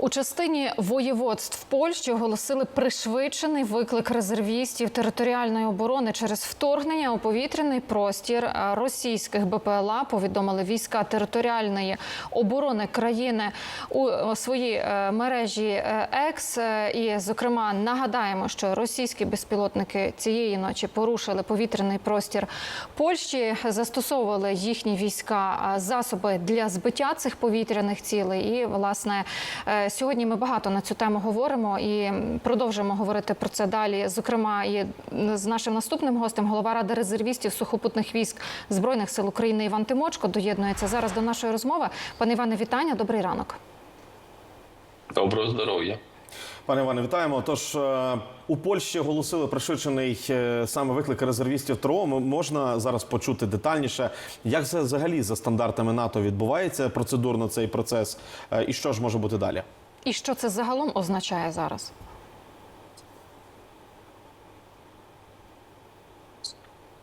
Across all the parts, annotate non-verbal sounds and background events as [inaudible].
У частині воєводств Польщі оголосили пришвидшений виклик резервістів територіальної оборони через вторгнення у повітряний простір російських БПЛА. Повідомили війська територіальної оборони країни у своїй е, мережі е, Екс. Е, І, зокрема, нагадаємо, що російські безпілотники цієї ночі порушили повітряний простір Польщі, застосовували їхні війська засоби для збиття цих повітряних цілей. І власне сьогодні ми багато на цю тему говоримо і продовжимо говорити про це далі. Зокрема, і з нашим наступним гостем, голова ради резервістів сухопутних військ збройних сил України Іван Тимочко доєднується зараз до нашої розмови. Пане Іване, вітання. Добрий ранок. Доброго здоров'я. Пане Іване, вітаємо. Тож е, у Польщі оголосили пришвидшений е, саме виклик резервістів ТРО. Можна зараз почути детальніше, як це взагалі за стандартами НАТО відбувається процедурно цей процес, е, і що ж може бути далі? І що це загалом означає зараз?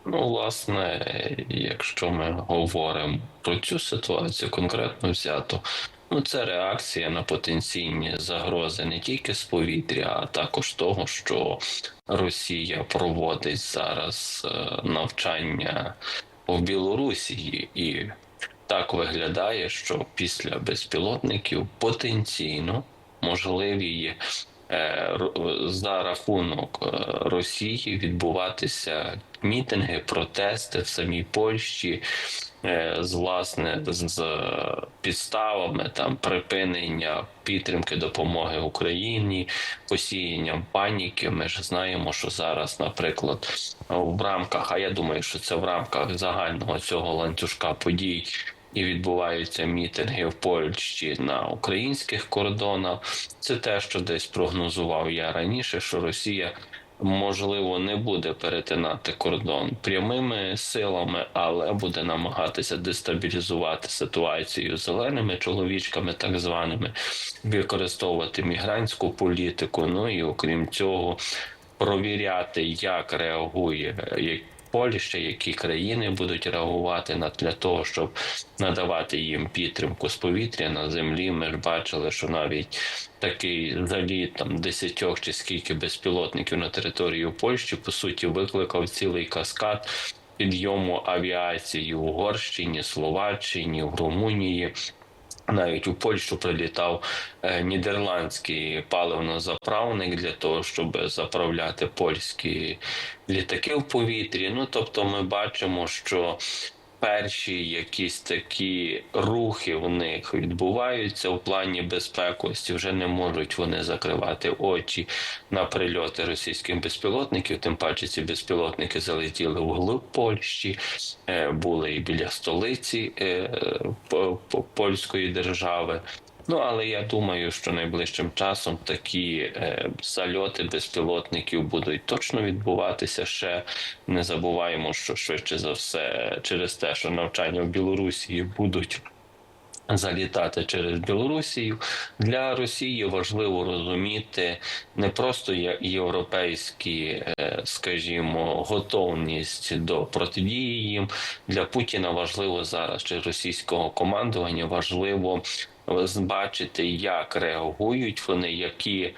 Ну, власне, якщо ми говоримо про цю ситуацію конкретно взято, ну це реакція на потенційні загрози не тільки з повітря, а також того, що Росія проводить зараз е, навчання в Білорусі, і так виглядає, що після безпілотників потенційно можливі е, за рахунок е, Росії відбуватися мітинги, протести в самій Польщі е, з власне з з підставами там припинення підтримки допомоги Україні, посіянням паніки. Ми ж знаємо, що зараз, наприклад, в рамках, а я думаю, що це в рамках загального цього ланцюжка подій. І відбуваються мітинги в Польщі на українських кордонах. Це те, що десь прогнозував я раніше, що Росія можливо не буде перетинати кордон прямими силами, але буде намагатися дестабілізувати ситуацію зеленими чоловічками, так званими, використовувати мігрантську політику. Ну і окрім цього, провіряти, як реагує як Польща, які країни будуть реагувати на для того, щоб надавати їм підтримку з повітря на землі. Ми ж бачили, що навіть такий заліт там десятьох чи скільки безпілотників на територію Польщі по суті викликав цілий каскад підйому авіації в Угорщині, Словаччині, в Румунії. Навіть у Польщу прилітав е, нідерландський паливно-заправник для того, щоб заправляти польські літаки в повітрі. Ну тобто, ми бачимо, що перші якісь такі рухи в них відбуваються в плані безпекості. Вже не можуть вони закривати очі на прильоти російських безпілотників. Тим паче ці безпілотники залетіли в глиб Польщі, е, були і біля столиці е, по- польської держави. Ну, але я думаю, що найближчим часом такі е, зальоти безпілотників будуть точно відбуватися ще. Не забуваємо, що швидше за все через те, що навчання в Білорусі будуть залітати через Білорусію. Для Росії важливо розуміти не просто європейські, е, скажімо, готовність до протидії їм. Для Путіна важливо зараз чи російського командування важливо бачити, як реагують вони, які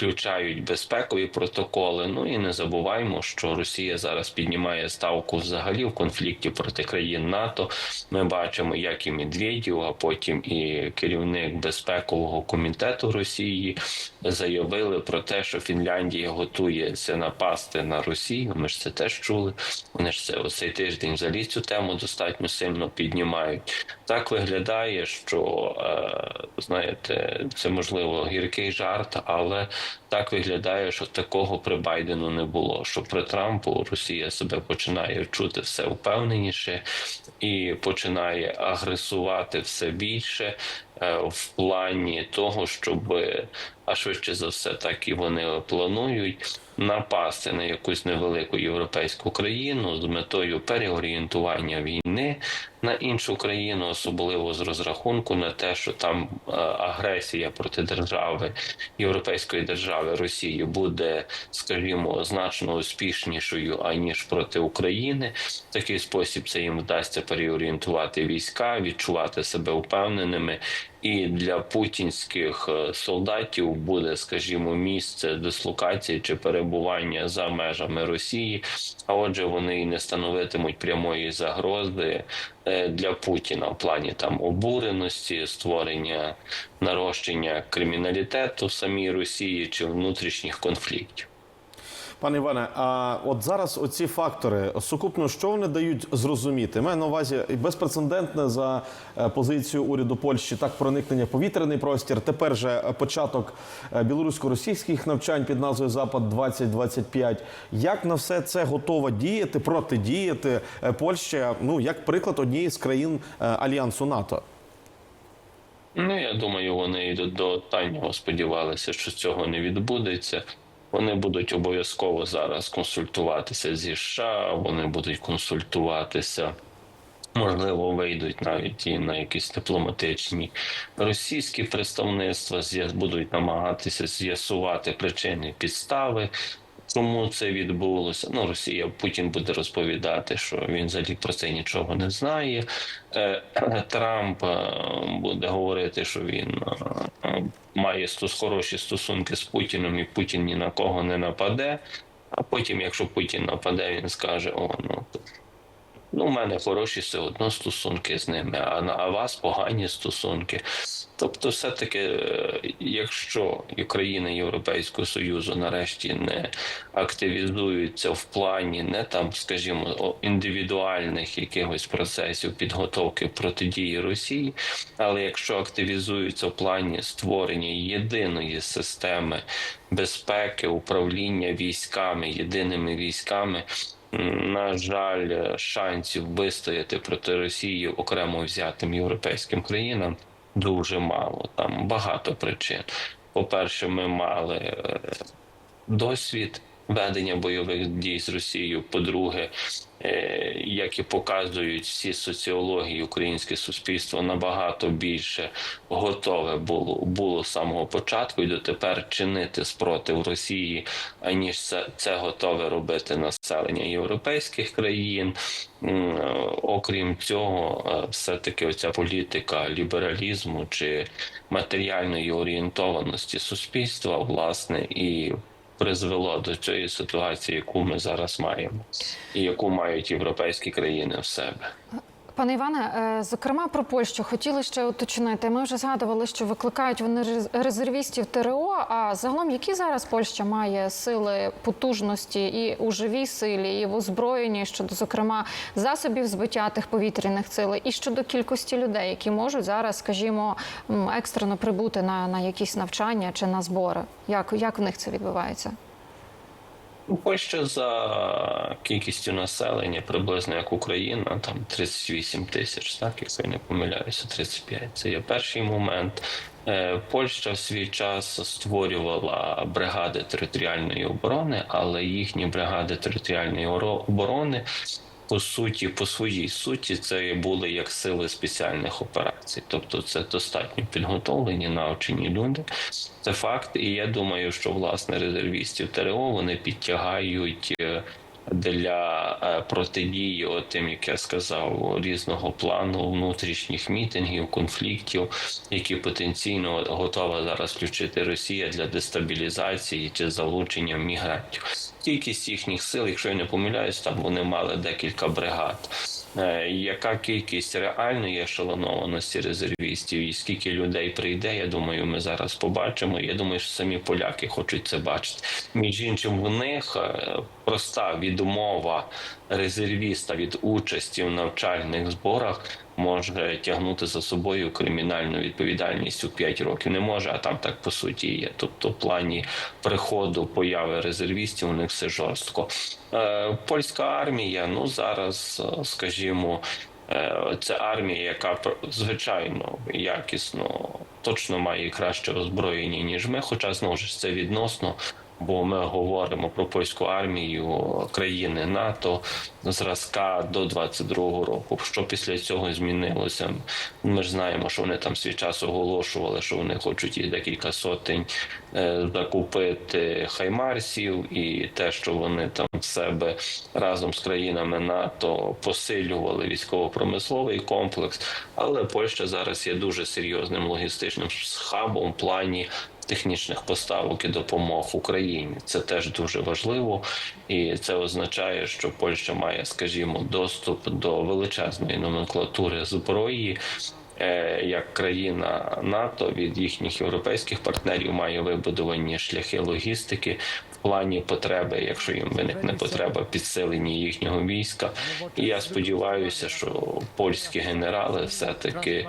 включають безпекові протоколи. Ну і не забуваємо, що Росія зараз піднімає ставку взагалі в конфлікті проти країн НАТО. Ми бачимо, як і Медведів, а потім і керівник безпекового комітету Росії заявили про те, що Фінляндія готується напасти на Росію. Ми ж це теж чули. Вони ж це оцей тиждень взагалі цю тему достатньо сильно піднімають. Так виглядає, що е, знаєте, це можливо гіркий жарт, але так виглядає, що такого при Байдену не було. Що при Трампу Росія себе починає чути все впевненіше і починає агресувати все більше в плані того, щоб а швидше за все, так і вони планують напасти на якусь невелику європейську країну з метою переорієнтування війни на іншу країну, особливо з розрахунку на те, що там е, агресія проти держави європейської держави Росії буде, скажімо, значно успішнішою аніж проти України. В такий спосіб це їм вдасться переорієнтувати війська, відчувати себе впевненими і для путінських е, солдатів буде, скажімо, місце дислокації чи перебування за межами Росії. А отже, вони і не становитимуть прямої загрози е, для Путіна в плані там обуреності, створення нарощення криміналітету в самій Росії чи внутрішніх конфліктів. Пане Іване, а от зараз оці фактори сукупно, що вони дають зрозуміти? Маю на увазі безпрецедентне за е, позицію уряду Польщі так проникнення повітряний простір. Тепер же початок е, білорусько-російських навчань під назвою Запад 2025 Як на все це готова діяти, протидіяти е, Польща? Ну як приклад однієї з країн альянсу НАТО? Ну, я думаю, вони і до, до останнього сподівалися, що цього не відбудеться. Вони будуть обов'язково зараз консультуватися зі США, вони будуть консультуватися. Можливо, вийдуть навіть і на якісь дипломатичні російські представництва, будуть намагатися з'ясувати причини підстави, чому це відбулося. Ну, Росія Путін буде розповідати, що він взагалі про це нічого не знає. Е, [clears throat] Трамп е, буде говорити, що він е, має хороші стосунки з Путіним, і Путін ні на кого не нападе. А потім, якщо Путін нападе, він скаже: О, ну Ну, у мене хороші все одно стосунки з ними, а на вас погані стосунки. Тобто, все-таки, е, якщо і Європейського Союзу нарешті не активізуються в плані не там, скажімо, індивідуальних якихось процесів підготовки протидії Росії, але якщо активізуються в плані створення єдиної системи безпеки, управління військами, єдиними військами. На жаль, шансів вистояти проти Росії окремо взятим європейським країнам дуже мало. Там багато причин. По-перше, ми мали е, досвід ведення бойових дій з Росією. По-друге, е, як і показують всі соціології, українське суспільство набагато більше готове було було з самого початку і дотепер чинити спротив Росії, аніж це, це готове робити населення європейських країн. Окрім цього, е, все-таки оця політика лібералізму чи матеріальної орієнтованості суспільства, власне, і призвело до цієї ситуації, яку ми зараз маємо, і яку мають європейські країни в себе. Пане Іване, е, зокрема про Польщу хотіли ще уточнити. Ми вже згадували, що викликають вони рез- резервістів ТРО. А загалом, які зараз Польща має сили потужності і у живій силі, і в озброєнні щодо зокрема засобів збиття тих повітряних сил, і щодо кількості людей, які можуть зараз, скажімо, екстрено прибути на, на якісь навчання чи на збори? Як, як в них це відбувається? Ну, Польща за кількістю населення приблизно як Україна, там 38 тисяч, так якщо я не помиляюся, 35. Це є перший момент. Е, Польща в свій час створювала бригади територіальної оборони, але їхні бригади територіальної оборони. По суті, по своїй суті, це були як сили спеціальних операцій, тобто це достатньо підготовлені, навчені люди. Це факт, і я думаю, що власне резервістів ТРО вони підтягають е, для е, протидії, от тим, як я сказав, різного плану внутрішніх мітингів, конфліктів, які потенційно готова зараз включити Росія для дестабілізації чи залучення мігрантів. Кількість їхніх сил, якщо я не помиляюсь, там вони мали декілька бригад. Е, Яка кількість реальної ешелонованості резервістів і скільки людей прийде? Я думаю, ми зараз побачимо. Я думаю, що самі поляки хочуть це бачити. Між іншим, в них е, проста відмова резервіста від участі в навчальних зборах може тягнути за собою кримінальну відповідальність у 5 років. Не може, а там так по суті є. Тобто, в плані приходу появи резервістів у них все жорстко. Е, Польська армія, ну зараз, е, скажімо. Це армія, яка звичайно якісно точно має краще озброєння ніж ми. Хоча знову ж це відносно Бо ми говоримо про польську армію країни НАТО зразка до 22-го року. Що після цього змінилося? Ми ж знаємо, що вони там свій час оголошували, що вони хочуть і декілька сотень е, закупити хаймарсів, і те, що вони там в себе разом з країнами НАТО посилювали військово-промисловий комплекс. Але Польща зараз є дуже серйозним логістичним хабом в плані технічних поставок і допомог Україні. Це теж дуже важливо, і це означає, що Польща має, скажімо, доступ до величезної номенклатури зброї. е, Як країна НАТО від їхніх європейських партнерів має вибудовані шляхи логістики плані потреби, якщо їм виникне потреба підсилення їхнього війська. І я сподіваюся, що польські генерали все таки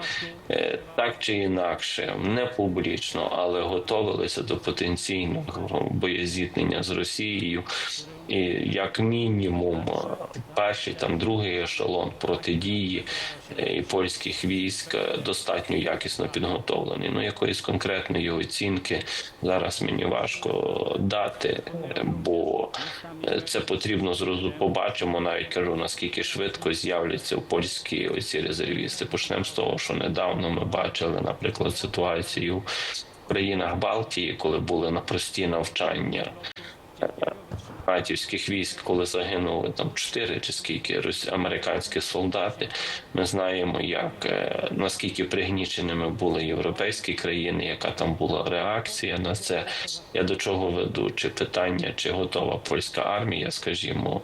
так чи інакше, не публічно, але готовилися до потенційного боєзіткнення з Росією. І як мінімум, перший там другий ешелон протидії е, і польських військ е, достатньо якісно підготовлений. Ну якоїсь конкретної оцінки зараз мені важко дати, е, бо е, це потрібно зрозуміти. Побачимо, навіть кажу наскільки швидко з'являться в польські оці резервісти. Почнемо з того, що недавно ми бачили, наприклад, ситуацію в країнах Балтії, коли були на прості навчання натівських військ, коли загинули там чотири чи скільки американські солдати. Ми знаємо, як е, наскільки пригніченими були європейські країни, яка там була реакція на це. Я до чого веду? Чи питання, чи готова польська армія, скажімо.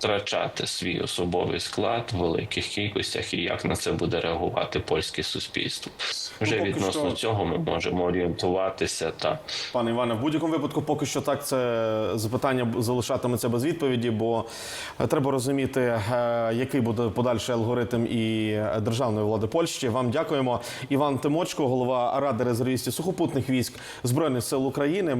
Втрачати свій особовий склад в великих кількостях і як на це буде реагувати польське суспільство. Вже поки відносно що- цього ми можемо орієнтуватися та Пане Іване, в будь-якому випадку, поки що так це запитання залишатиметься без відповіді, бо е, треба розуміти, е, який буде подальший алгоритм і е, державної влади Польщі. Вам дякуємо. Іван Тимочко, голова ради резервістів сухопутних військ збройних сил України.